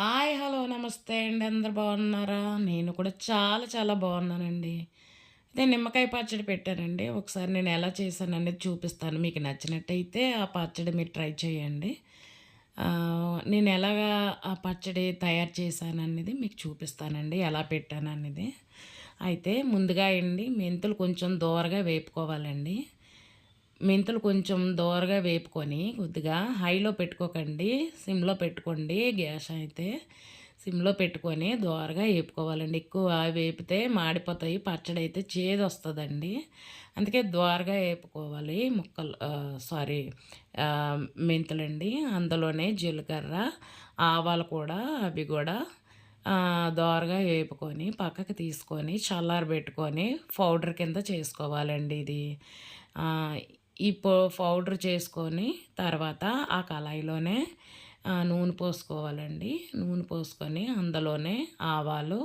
Hi hello నమస్తే అండి. అందరు బాగున్నారా? నేను కూడా చాలా చాలా బాగున్నానండి. అయితే నిమ్మకాయ పచ్చడి పెట్టానండి. ఒకసారి నేను ఎలా చేశాను అనేది చూపిస్తాను. మీకు నచ్చినట్టయితే ఆ పచ్చడి మీరు ట్రై చేయండి. నేను ఎలాగా ఆ పచ్చడి తయారు చేశాను అనేది మీకు చూపిస్తానండి. ఎలా పెట్టాను అనేది. అయితే ముందుగా అండి మెంతులు కొంచెం దూరగా వేపుకోవాలండి. మెంతులు కొంచెం దోరగా వేపుకొని కొద్దిగా హైలో పెట్టుకోకండి సిమ్లో పెట్టుకోండి గ్యాస్ అయితే సిమ్లో పెట్టుకొని దోరగా వేపుకోవాలండి. ఎక్కువ వేపితే మాడిపోతాయి పచ్చడి అయితే చేదు వస్తుందండి అందుకే ద్వారగా వేపుకోవాలి ముక్కలు సారీ మెంతులండి. అందులోనే జీలకర్ర ఆవాలు కూడా అవి కూడా దోరగా వేపుకొని పక్కకి తీసుకొని చల్లారబెట్టుకొని పౌడర్ కింద చేసుకోవాలండి ఇది. ఈ పౌడర్ చేసుకొని తర్వాత ఆ కళాయిలోనే నూనె పోసుకోవాలండి. నూనె పోసుకొని అందులోనే ఆవాలు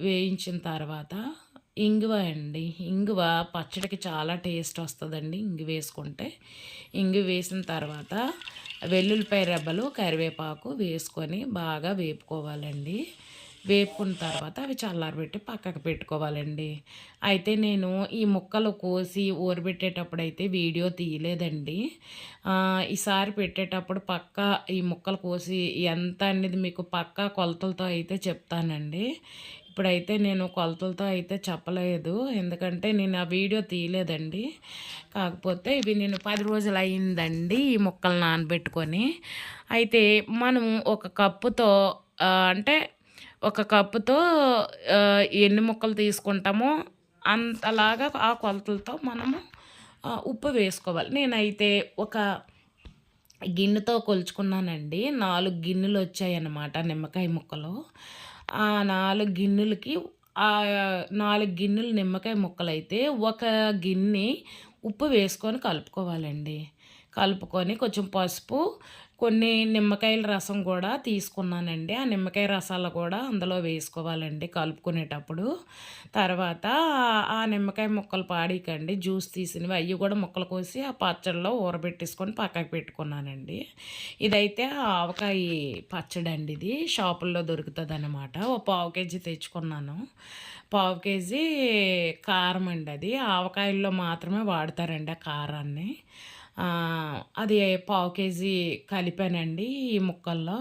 వేయించిన తర్వాత ఇంగువ అండి. ఇంగువ పచ్చడికి చాలా టేస్ట్ వస్తుందండి ఇంగు వేసుకుంటే. ఇంగు వేసిన తర్వాత వెల్లుల్లిపాయ రెబ్బలు కరివేపాకు వేసుకొని బాగా వేపుకోవాలండి. వేపుకున్న తర్వాత అవి చల్లారబెట్టి పక్కకు పెట్టుకోవాలండి. అయితే నేను ఈ ముక్కలు కోసి ఊరబెట్టేటప్పుడు అయితే వీడియో తీయలేదండి. ఈసారి పెట్టేటప్పుడు పక్క ఈ ముక్కలు కోసి ఎంత అనేది మీకు పక్క కొలతలతో అయితే చెప్తానండి. ఇప్పుడైతే నేను కొలతలతో అయితే చెప్పలేదు. ఎందుకంటే నేను ఆ వీడియో తీయలేదండి. కాకపోతే ఇవి నేను పది రోజులు అయిందండి ఈ ముక్కలు నానబెట్టుకొని. అయితే మనం ఒక కప్పుతో అంటే ఒక కప్పుతో ఎన్ని ముక్కలు తీసుకుంటామో అంతలాగా ఆ కొలతలతో మనము ఉప్పు వేసుకోవాలి. నేనైతే ఒక గిన్నెతో కొలుచుకున్నానండి. నాలుగు గిన్నెలు వచ్చాయన్నమాట నిమ్మకాయ ముక్కలు. ఆ నాలుగు గిన్నెలకి ఆ నాలుగు గిన్నెలు నిమ్మకాయ ముక్కలు అయితే ఒక గిన్నె ఉప్పు వేసుకొని కలుపుకోవాలండి. కలుపుకొని కొంచెం పసుపు కొన్ని నిమ్మకాయల రసం కూడా తీసుకున్నానండి. ఆ నిమ్మకాయ రసాలు కూడా అందులో వేసుకోవాలండి కలుపుకునేటప్పుడు. తర్వాత ఆ నిమ్మకాయ ముక్కలు పాడికండి. జ్యూస్ తీసినవి అవి కూడా ముక్కలు కోసి ఆ పచ్చడిలో ఊరబెట్టేసుకొని పక్కకు పెట్టుకున్నానండి. ఇదైతే ఆవకాయ పచ్చడి అండి ఇది. షాపుల్లో దొరుకుతుంది అనమాట ఓ పావు కేజీ తెచ్చుకున్నాను. పావు కేజీ కారం అండి అది. ఆవకాయల్లో మాత్రమే వాడతారండి ఆ కారాన్ని. అది పావు కేజీ కలిపానండి ఈ ముక్కల్లో.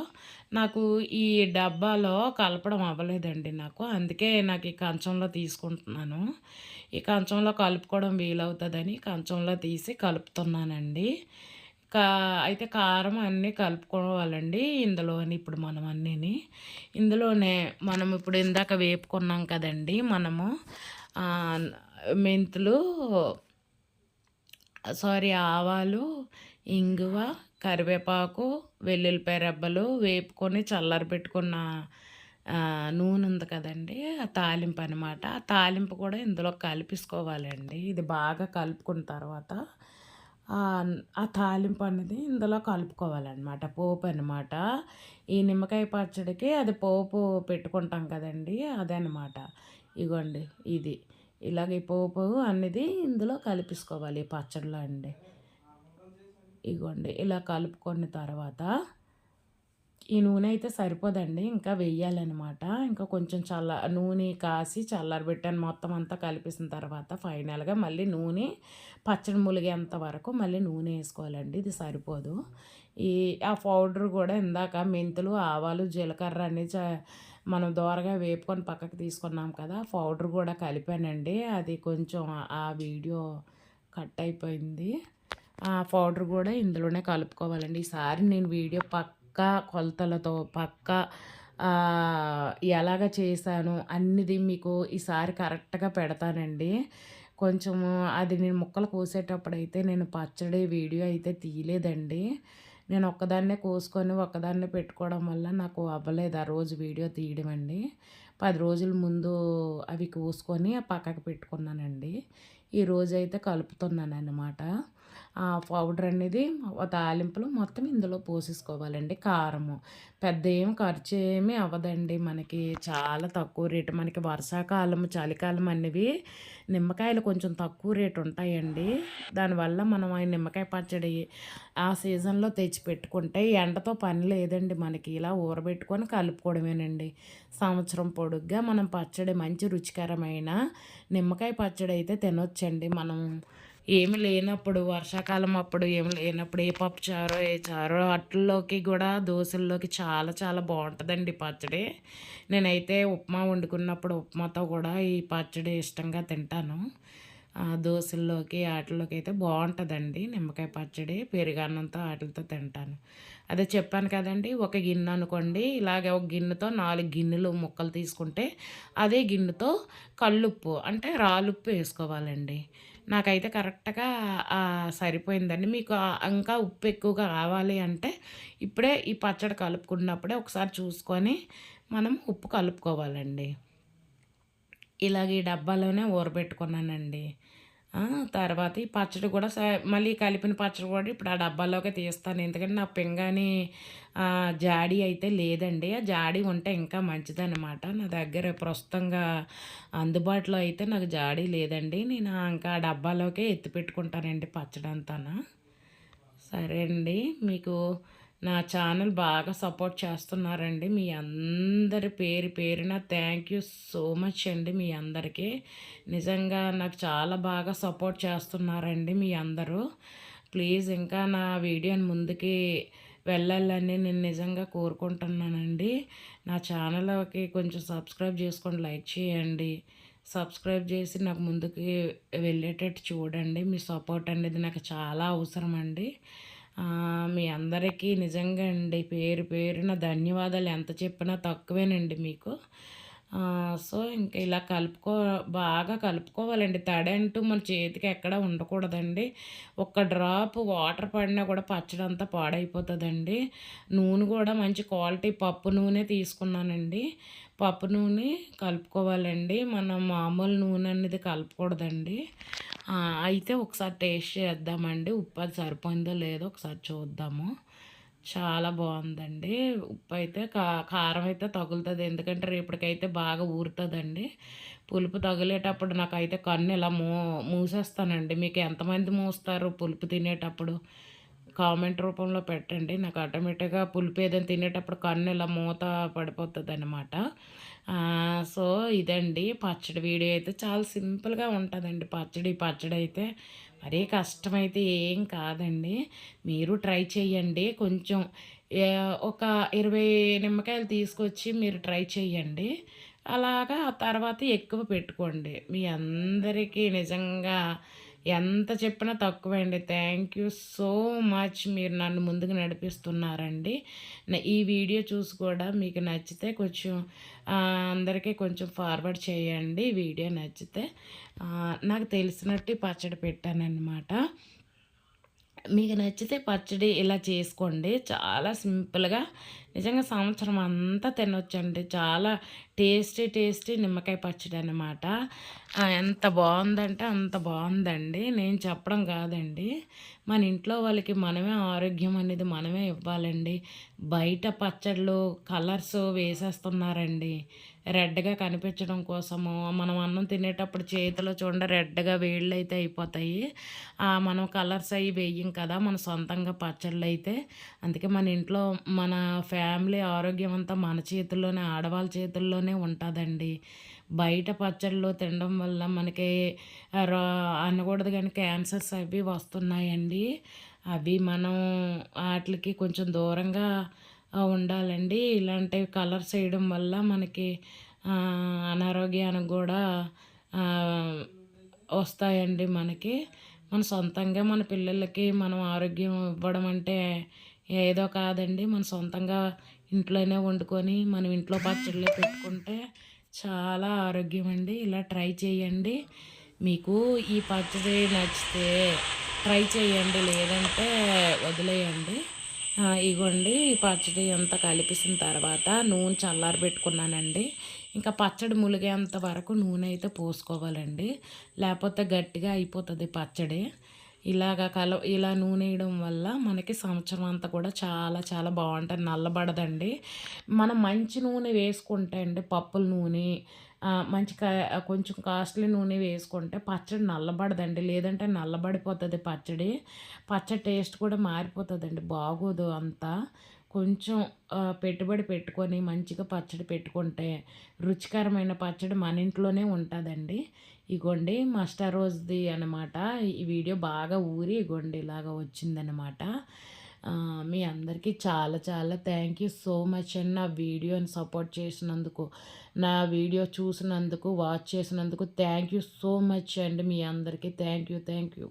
నాకు ఈ డబ్బాలో కలపడం అవ్వలేదండి నాకు. అందుకే నాకు ఈ కంచంలో తీసుకుంటున్నాను. ఈ కంచంలో కలుపుకోవడం వీలవుతుందని కంచంలో తీసి కలుపుతున్నానండి. కా అయితే కారం అన్నీ కలుపుకోవాలండి ఇందులోని ఇప్పుడు మనం అన్నీని. ఇందులోనే మనం ఇప్పుడు ఇందాక వేపుకున్నాం కదండి మనము మెంతులు సారీ ఆవాలు ఇంగువ కరివేపాకు వెల్లుల్లిపాయ రెబ్బలు వేపుకొని చల్లారబెట్టుకున్న నూనె ఉంది కదండి ఆ తాలింపు అనమాట ఆ తాలింపు కూడా ఇందులో కలిపేసుకోవాలండి. ఇది బాగా కలుపుకున్న తర్వాత ఆ తాలింపు అనేది ఇందులో కలుపుకోవాలన్నమాట. పోపు అనమాట ఈ నిమ్మకాయ పచ్చడికి అది పోపు పెట్టుకుంటాం కదండి అదనమాట ఇగోండి ఇది. ఇలాగ పోపు అనేది ఇందులో కలిపేసుకోవాలి పచ్చడిలో అండి. ఇగోండి ఇలా కలుపుకున్న తర్వాత ఈ నూనె అయితే సరిపోదండి. ఇంకా వెయ్యాలన్నమాట ఇంకా కొంచెం చల్ల నూనె కాసి చల్లారబెట్టాను. మొత్తం అంతా కలిపేసిన తర్వాత ఫైనల్గా మళ్ళీ నూనె పచ్చడి ములిగేంత వరకు మళ్ళీ నూనె వేసుకోవాలండి. ఇది సరిపోదు. ఈ ఆ పౌడర్ కూడా ఇందాక మెంతులు ఆవాలు జీలకర్ర అనేది మనం దోరగా వేపుకొని పక్కకు తీసుకున్నాం కదా పౌడర్ కూడా కలిపానండి. అది కొంచెం ఆ వీడియో కట్ అయిపోయింది. ఆ పౌడర్ కూడా ఇందులోనే కలుపుకోవాలండి. ఈసారి నేను వీడియో పక్కా కొలతలతో పక్కా ఎలాగ చేశాను అన్నిది మీకు ఈసారి కరెక్ట్గా పెడతానండి. కొంచెము అది నేను ముక్కలు కోసేటప్పుడు అయితే నేను పచ్చడి వీడియో అయితే తీయలేదండి. నేను ఒక్కదాన్నే కోసుకొని ఒక్కదాన్నే పెట్టుకోవడం వల్ల నాకు అవ్వలేదు ఆ రోజు వీడియో తీయడం అండి. పది రోజుల ముందు అవి కోసుకొని పక్కకు పెట్టుకున్నానండి. ఈ అయితే కలుపుతున్నాను అన్నమాట పౌడర్ అనేది తాలింపులు మొత్తం ఇందులో పోసేసుకోవాలండి. కారము. పెద్ద ఏం ఖర్చు ఏమీ అవ్వదండి మనకి. చాలా తక్కువ రేటు. మనకి వర్షాకాలం చలికాలం అనేవి నిమ్మకాయలు కొంచెం తక్కువ రేటు ఉంటాయండి. దానివల్ల మనం ఆ నిమ్మకాయ పచ్చడి ఆ సీజన్లో తెచ్చి పెట్టుకుంటే ఎండతో పని లేదండి మనకి. ఇలా ఊరబెట్టుకొని కలుపుకోవడమేనండి. సంవత్సరం పొడుగ్గా మనం పచ్చడి మంచి రుచికరమైన నిమ్మకాయ పచ్చడి అయితే తినొచ్చండి. మనం ఏమి లేనప్పుడు వర్షాకాలం అప్పుడు ఏమి లేనప్పుడు ఏ పప్పు చారో ఏ చారో అట్లలోకి కూడా దోశల్లోకి చాలా చాలా బాగుంటుందండి పచ్చడి. నేనైతే ఉప్మా వండుకున్నప్పుడు ఉప్మాతో కూడా ఈ పచ్చడి ఇష్టంగా తింటాను. దోశల్లోకి ఆటల్లోకి అయితే బాగుంటుందండి నిమ్మకాయ పచ్చడి పెరుగన్నంతో ఆటలతో తింటాను. అదే చెప్పాను కదండి ఒక గిన్నె అనుకోండి ఇలాగే ఒక గిన్నెతో నాలుగు గిన్నెలు ముక్కలు తీసుకుంటే అదే గిన్నెతో కల్లుప్పు అంటే రాలుప్పు వేసుకోవాలండి. నాకైతే కరెక్ట్గా సరిపోయిందండి. మీకు ఇంకా ఉప్పు ఎక్కువగా కావాలి అంటే ఇప్పుడే ఈ పచ్చడి కలుపుకున్నప్పుడే ఒకసారి చూసుకొని మనం ఉప్పు కలుపుకోవాలండి. ఇలాగ ఈ డబ్బాలోనే ఊరబెట్టుకున్నానండి. తర్వాత ఈ పచ్చడి కూడా మళ్ళీ కలిపిన పచ్చడి కూడా ఇప్పుడు ఆ డబ్బాలోకి తీస్తాను. ఎందుకంటే నా పింగాని జాడీ అయితే లేదండి. ఆ జాడీ ఉంటే ఇంకా మంచిదన్నమాట. నా దగ్గర ప్రస్తుతంగా అందుబాటులో అయితే నాకు జాడీ లేదండి. నేను ఇంకా డబ్బాలోకే ఎత్తి పెట్టుకుంటానండి పచ్చడి అంతా సరే అండి మీకు నా ఛానల్ బాగా సపోర్ట్ చేస్తున్నారండి. మీ అందరి పేరు పేరున థ్యాంక్ యూ సో మచ్ అండి మీ అందరికీ. నిజంగా నాకు చాలా బాగా సపోర్ట్ చేస్తున్నారండి మీ అందరూ. ప్లీజ్ ఇంకా నా వీడియోని ముందుకి వెళ్ళాలని నేను నిజంగా కోరుకుంటున్నానండి. నా ఛానల్కి కొంచెం సబ్స్క్రైబ్ చేసుకొని లైక్ చేయండి. సబ్స్క్రైబ్ చేసి నాకు ముందుకి వెళ్ళేటట్టు చూడండి. మీ సపోర్ట్ అనేది నాకు చాలా అవసరం అండి మీ అందరికీ నిజంగా అండి పేరు పేరున ధన్యవాదాలు. ఎంత చెప్పినా తక్కువేనండి మీకు. సో ఇంకా ఇలా కలుపుకో బాగా కలుపుకోవాలండి. తడి అంటూ మన చేతికి ఎక్కడ ఉండకూడదండి. ఒక్క డ్రాప్ వాటర్ పడినా కూడా పచ్చడి అంతా పాడైపోతుందండి. నూనె కూడా మంచి క్వాలిటీ పప్పు నూనె తీసుకున్నానండి. పప్పు నూనె కలుపుకోవాలండి. మనం మామూలు నూనె అనేది కలపకూడదండి. అయితే ఒకసారి టేస్ట్ చేద్దామండి. ఉప్పు అది సరిపోయిందో లేదో ఒకసారి చూద్దాము. చాలా బాగుందండి. ఉప్పు అయితే కా కారం అయితే తగులుతుంది. ఎందుకంటే రేపటికైతే బాగా ఊరుతుందండి. పులుపు తగిలేటప్పుడు నాకైతే కన్ను ఇలా మూ మూసేస్తానండి. మీకు ఎంతమంది మూస్తారు పులుపు తినేటప్పుడు? కామెంట్ రూపంలో పెట్టండి. నాకు ఆటోమేటిక్గా పులుపు ఏదైనా తినేటప్పుడు కన్ను ఇలా మూత పడిపోతుంది అనమాట సో ఇదండి. పచ్చడి వీడియో అయితే చాలా సింపుల్గా ఉంటుందండి. పచ్చడి పచ్చడి అయితే మరీ కష్టమైతే ఏం కాదండి. మీరు ట్రై చేయండి కొంచెం ఒక ఇరవై నిమ్మకాయలు తీసుకొచ్చి మీరు ట్రై చేయండి అలాగా ఆ తర్వాత ఎక్కువ పెట్టుకోండి. మీ అందరికీ నిజంగా ఎంత చెప్పినా తక్కువే అండి థ్యాంక్ యూ సో మచ్ మీరు నన్ను ముందుకు నడిపిస్తున్నారండి. ఈ వీడియో చూసి కూడా మీకు నచ్చితే కొంచెం అందరికీ కొంచెం ఫార్వర్డ్ చేయండి. వీడియో నచ్చితే నాకు తెలిసినట్టు పచ్చడి పెట్టానన్నమాట. మీకు నచ్చితే పచ్చడి ఇలా చేసుకోండి. చాలా సింపుల్గా నిజంగా సంవత్సరం అంతా తినొచ్చండి. చాలా టేస్టీ టేస్టీ నిమ్మకాయ పచ్చడి అనమాట ఎంత బాగుందంటే అంత బాగుందండి. నేను చెప్పడం కాదండి. మన ఇంట్లో వాళ్ళకి మనమే ఆరోగ్యం అనేది మనమే ఇవ్వాలండి. బయట పచ్చళ్ళు కలర్స్ వేసేస్తున్నారండి. రెడ్గా కనిపించడం కోసము మనం అన్నం తినేటప్పుడు చేతిలో చూడండి రెడ్గా వేళ్ళు అయితే అయిపోతాయి మనం కలర్స్ అవి వేయం కదా మన సొంతంగా పచ్చళ్ళు అయితే. అందుకే మన ఇంట్లో మన ఫ్యామిలీ ఆరోగ్యం అంతా మన చేతుల్లోనే ఆడవాళ్ళ చేతుల్లోనే ఉంటుందండి. బయట పచ్చళ్ళు తినడం వల్ల మనకి అనకూడదు కానీ క్యాన్సర్స్ అవి వస్తున్నాయండి. అవి మనం వాటికి కొంచెం దూరంగా ఉండాలండి. ఇలాంటి కలర్స్ వేయడం వల్ల మనకి అనారోగ్యానికి కూడా వస్తాయండి మనకి. మన సొంతంగా మన పిల్లలకి మనం ఆరోగ్యం ఇవ్వడం అంటే ఏదో కాదండి. మన సొంతంగా ఇంట్లోనే వండుకొని మనం ఇంట్లో పచ్చళ్ళే పెట్టుకుంటే చాలా ఆరోగ్యం అండి ఇలా ట్రై చేయండి. మీకు ఈ పచ్చడి నచ్చితే ట్రై చేయండి. లేదంటే వదిలేయండి. ఇగోండి ఈ పచ్చడి అంతా కలిపిసిన తర్వాత నూనె చల్లారి పెట్టుకున్నానండి. ఇంకా పచ్చడి ములిగేంత వరకు నూనె అయితే పోసుకోవాలండి. లేకపోతే గట్టిగా అయిపోతుంది పచ్చడి. ఇలాగ కల ఇలా నూనె వేయడం వల్ల మనకి సంవత్సరం అంతా కూడా చాలా చాలా బాగుంటుంది నల్లబడదండి. మనం మంచి నూనె వేసుకుంటే అండి పప్పుల నూనె మంచి కా కొంచెం కాస్ట్లీ నూనె వేసుకుంటే పచ్చడి నల్లబడదండి. లేదంటే నల్లబడిపోతుంది పచ్చడి. పచ్చడి టేస్ట్ కూడా మారిపోతుందండి బాగోదు అంతా. కొంచెం పెట్టుబడి పెట్టుకొని మంచిగా పచ్చడి పెట్టుకుంటే రుచికరమైన పచ్చడి మన ఇంట్లోనే ఉంటుందండి. ఇగోండి మస్టర్ రోజుది అనమాట ఈ వీడియో బాగా ఊరి ఇగోండి ఇలాగా వచ్చిందనమాట మీ అందరికీ చాలా చాలా థ్యాంక్ యూ సో మచ్ అండి. నా వీడియోని సపోర్ట్ చేసినందుకు నా వీడియో చూసినందుకు వాచ్ చేసినందుకు థ్యాంక్ యూ సో మచ్ అండి. మీ అందరికీ థ్యాంక్ యూ థ్యాంక్ యూ